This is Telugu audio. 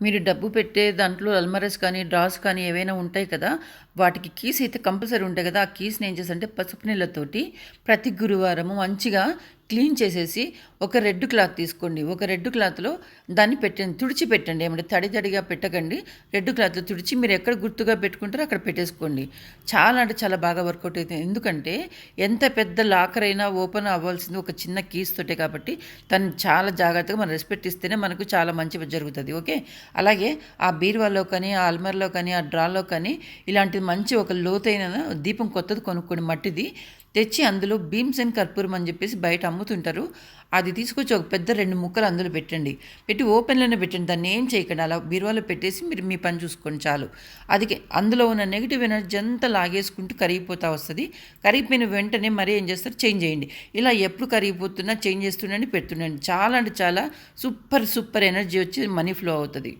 మీరు డబ్బు పెట్టే దాంట్లో అల్మరస్ కానీ డ్రాస్ కానీ ఏవైనా ఉంటాయి కదా వాటికి కీస్ అయితే కంపల్సరీ ఉంటాయి కదా. ఆ కీస్ని ఏం చేసంటే పసుపు నీళ్ళతోటి ప్రతి గురువారము మంచిగా క్లీన్ చేసేసి ఒక రెడ్ క్లాత్ తీసుకోండి. ఒక రెడ్ క్లాత్లో దాన్ని పెట్టండి. తుడిచి పెట్టండి. ఏమంటే తడి తడిగా పెట్టకండి. రెడ్ క్లాత్లో తుడిచి మీరు ఎక్కడ గుర్తుగా పెట్టుకుంటారో అక్కడ పెట్టేసుకోండి. చాలా అంటే చాలా బాగా వర్కౌట్ అవుతుంది ఎందుకంటే ఎంత పెద్ద లాకర్ అయినా ఓపెన్ అవ్వాల్సింది ఒక చిన్న కీస్ తోటే కాబట్టి తను చాలా జాగ్రత్తగా మనం రెస్పెక్ట్ ఇస్తేనే మనకు చాలా మంచి జరుగుతుంది. ఓకే? అలాగే ఆ బీరువాలో కానీ ఆ అల్మర్లో కానీ ఆ డ్రాలో కానీ ఇలాంటి మంచి ఒక లోతైన దీపం కొత్తది కొనుక్కోండి. మట్టిది తెచ్చి అందులో భీమ్స్ అండ్ కర్పూరం అని చెప్పేసి బయట అమ్ముతుంటారు. అది తీసుకొచ్చి ఒక పెద్ద రెండు ముక్కలు అందులో పెట్టండి. పెట్టి ఓపెన్లోనే పెట్టండి. దాన్ని ఏం చేయకండి. అలా బీరువాలో పెట్టేసి మీరు మీ పని చూసుకోండి చాలు. అది అందులో ఉన్న నెగిటివ్ ఎనర్జీ అంతా లాగేసుకుంటూ కరిగిపోతా వస్తుంది. కరిగిపోయిన వెంటనే మరీ ఏం చేస్తారు? చేంజ్ చేయండి. ఇలా ఎప్పుడు కరిగిపోతున్నా చేంజ్ చేస్తుండండి పెడుతుండండి. చాలా అంటే చాలా సూపర్ సూపర్ ఎనర్జీ వచ్చి మనీ ఫ్లో అవుతుంది.